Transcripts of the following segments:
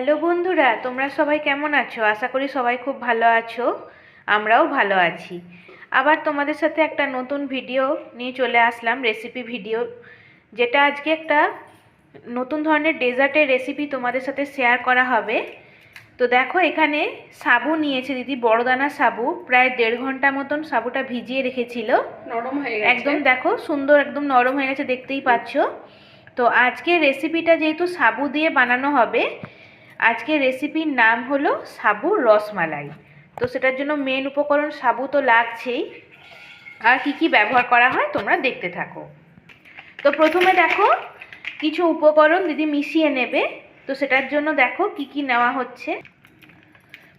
Hello বন্ধুরা তোমরা সবাই কেমন আছো? আশা করি সবাই খুব ভালো আছো আমরাও ভালো আছি। আবার তোমাদের সাথে একটা নতুন ভিডিও নিয়ে চলে আসলাম রেসিপি ভিডিও যেটা আজকে একটা নতুন ধরনের ডেজার্টের রেসিপি তোমাদের সাথে শেয়ার করা হবে। তো দেখো এখানে সাবু নিয়েছে দিদি বড় দানা সাবু প্রায় দেড় ঘণ্টা মতন সাবুটা ভিজিয়ে রেখেছিল। নরম হয়ে গেছে। একদম দেখো সুন্দর একদম নরম হয়ে গেছে দেখতেই পাচ্ছ। তো আজকে রেসিপিটা যেহেতু সাবু দিয়ে বানানো হবে আজকে রেসিপির নাম হলো সাবু রসমালাই। তো সেটার জন্য মেন উপকরণ সাবু তো লাগছেই। আর কি কি ব্যবহার করা হয় তোমরা দেখতে থাকো। তো প্রথমে দেখো, কিছু উপকরণ দিদি মিশিয়ে নেবে, তো সেটার জন্য দেখো কি কি নেওয়া হচ্ছে।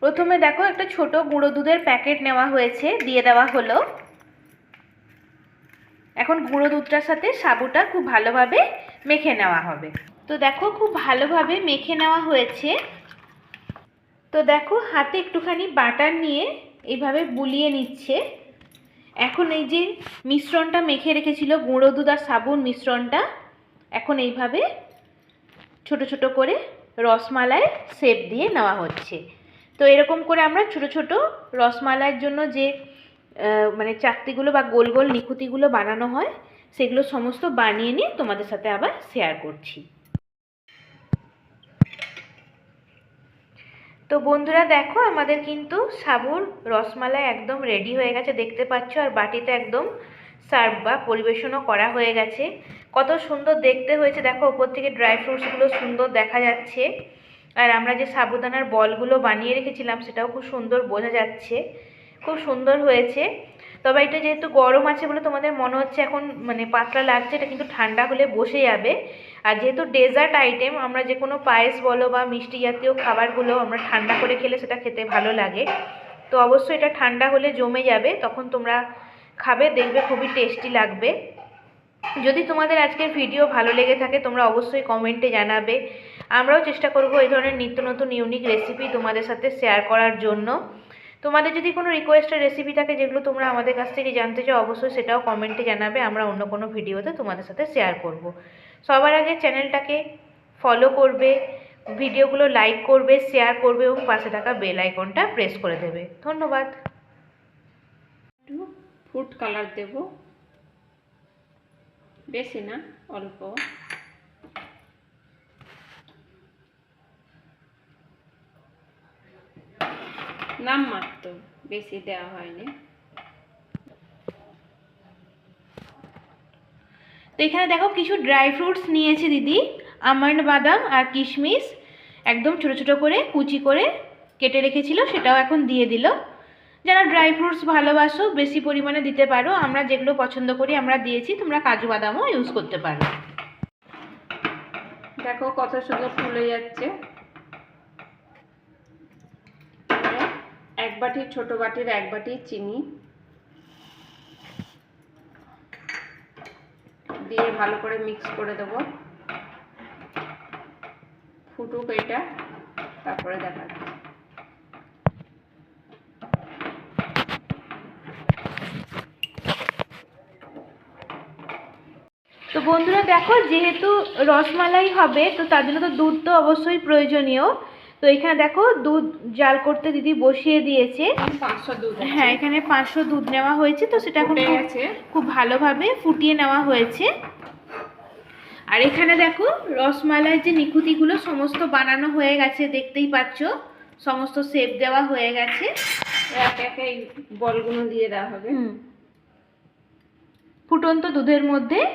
প্রথমে দেখো একটা ছোট গুঁড়ো দুধের প্যাকেট নেওয়া হয়েছে, দিয়ে দেওয়া হলো। এখন গুঁড়ো দুধটার সাথে সাবুটা খুব ভালোভাবে মেখে নেওয়া হবে। তো দেখো খুব ভালোভাবে মেখে নেওয়া হয়েছে। তো দেখো হাতে একটুখানি বাটার নিয়ে এইভাবে বুলিয়ে নিচ্ছে। এখন এই যে মিশ্রণটা মেখে রেখেছিল, গুঁড়ো দুধ আর সাবুন মিশ্রণটা, এখন এইভাবে ছোট ছোট করে রসমালাই শেপ দিয়ে নেওয়া হচ্ছে। তো এরকম করে আমরা ছোট ছোট রসমালাইয়ের জন্য যে মানে চাকতিগুলো বা গোল গোল নিখুতিগুলো বানানো হয়, সেগুলো সমস্ত বানিয়ে নিয়ে তোমাদের সাথে আবার শেয়ার করছি। তো বন্ধুরা দেখো, আমাদের কিন্তু সাবুর রসমালাই একদম রেডি হয়ে গেছে, দেখতে পাচ্ছ? আর বাটিতে একদম সার্ভ বা পরিবেশনও করা হয়ে গেছে। কত সুন্দর দেখতে হয়েছে। দেখো, ওপর থেকে ড্রাই ফ্রুটসগুলো সুন্দর দেখা যাচ্ছে। আর আমরা যে সাবুদানার বলগুলো বানিয়ে রেখেছিলাম, সেটাও খুব সুন্দর বোঝা যাচ্ছে। খুব সুন্দর হয়েছে। তবে এটা যেহেতু গরম আছে বলে তোমাদের মনে হচ্ছে, এখন মানে পাতলা লাগছে, এটা কিন্তু ঠান্ডা হলে বসে যাবে। আর যেহেতু ডেজার্ট আইটেম আমরা যে কোনো পায়েস বলো বা মিষ্টি জাতীয় খাবারগুলো আমরা ঠান্ডা করে খেলে সেটা খেতে ভালো লাগে। তো অবশ্যই এটা ঠান্ডা হলে জমে যাবে, তখন তোমরা খাবে, দেখবে, খুবই টেস্টি লাগবে। যদি তোমাদের আজকের ভিডিও ভালো লেগে থাকে, তোমরা অবশ্যই কমেন্টে জানাবে। আমরাও চেষ্টা করব এই ধরনের নিত্য নতুন ইউনিক রেসিপি তোমাদের সাথে শেয়ার করার জন্য। তোমাদের যদি কোনো রিকোয়েস্টের রেসিপি থাকে যেগুলো তোমরা আমাদের কাছ থেকে জানতে চাও, অবশ্যই সেটাও কমেন্টে জানাবে, আমরা অন্য কোনো ভিডিওতে তোমাদের সাথে শেয়ার করব। সবার আগে চ্যানেলটাকে ফলো করবে ভিডিওগুলো লাইক করবে শেয়ার করবে এবং পাশে থাকা বেল আইকনটা প্রেস করে দেবে। ধন্যবাদ। একটু ফুড কালার দেব। বেশি না, অল্প। নাম মাত্র বেশি দেওয়া হয়নি। তো এখানে দেখো কিছু ড্রাই ফ্রুটস নিয়েছে দিদি, আমন্ড বাদাম আর কিশমিশ। একদম ছোট ছোট করে কুচি করে কেটে রেখেছিল, সেটাও এখন দিয়ে দিল। যারা ড্রাই ফ্রুটস ভালোবাসো, বেশি পরিমাণে দিতে পারো। আমরা যেগুলো পছন্দ করি, আমরা দিয়েছি। তোমরা কাজু বাদামও ইউজ করতে পারো। দেখো কত সুন্দর ফুলে যাচ্ছে এবারে এক বাটি, ছোট বাটির এক বাটি চিনি দিয়ে ভালো করে মিক্স করে দেবো। ফুটুক এটা, তারপরে দেখা তো বন্ধুরা দেখো, যেহেতু রসমালাই হবে, তো তার জন্য তো দুধ তো অবশ্যই প্রয়োজনীয়। তো এখানে দেখো দুধ জাল করতে দিদি বসিয়ে দিয়েছে। হ্যাঁ এখানে পাঁচশো দুধ নেওয়া হয়েছে তো সেটা এখন খুব- ভালোভাবে ফুটিয়ে নেওয়া হয়েছে। আর এখানে দেখো রসমালাই যে নিখুতিগুলো সমস্ত বানানো হয়ে গেছে দেখতেই পাচ্ছ। সমস্ত সেপ দেওয়া হয়ে গেছে। একে একে বলগুলো দিয়ে দেওয়া হবে। ফুটন্ত দুধের মধ্যে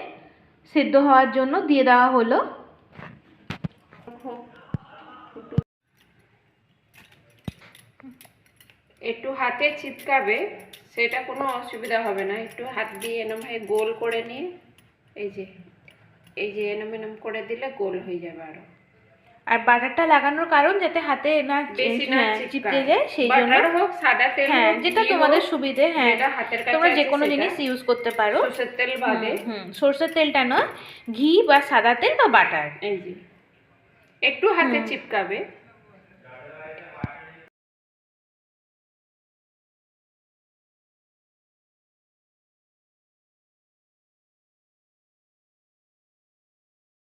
সেদ্ধ হওয়ার জন্য দিয়ে দেওয়া হলো। একটু হাতে ছিটকাবে সেটা কোনো অসুবিধা হবে না। একটু হাত দিয়ে এরম ভাবে গোল করে নিয়ে এই যে এই যে এনম এনম করে দিলে গোল হয়ে যাবে আরও। আর বাটারটা লাগানোর কারণ যাতে হাতে না বেশি না হ্যাঁ, চিপকে যায় সেই জন্য সাদা তেল হ্যাঁ যেটা তোমাদের সুবিধে হ্যাঁ তোমরা যে কোনো জিনিস ইউজ করতে পারো। সরষের তেল বাদে। সর্ষের তেলটা নয় ঘি বা সাদা তেল বা বাটার। এই যে একটু হাতে চিপকাবে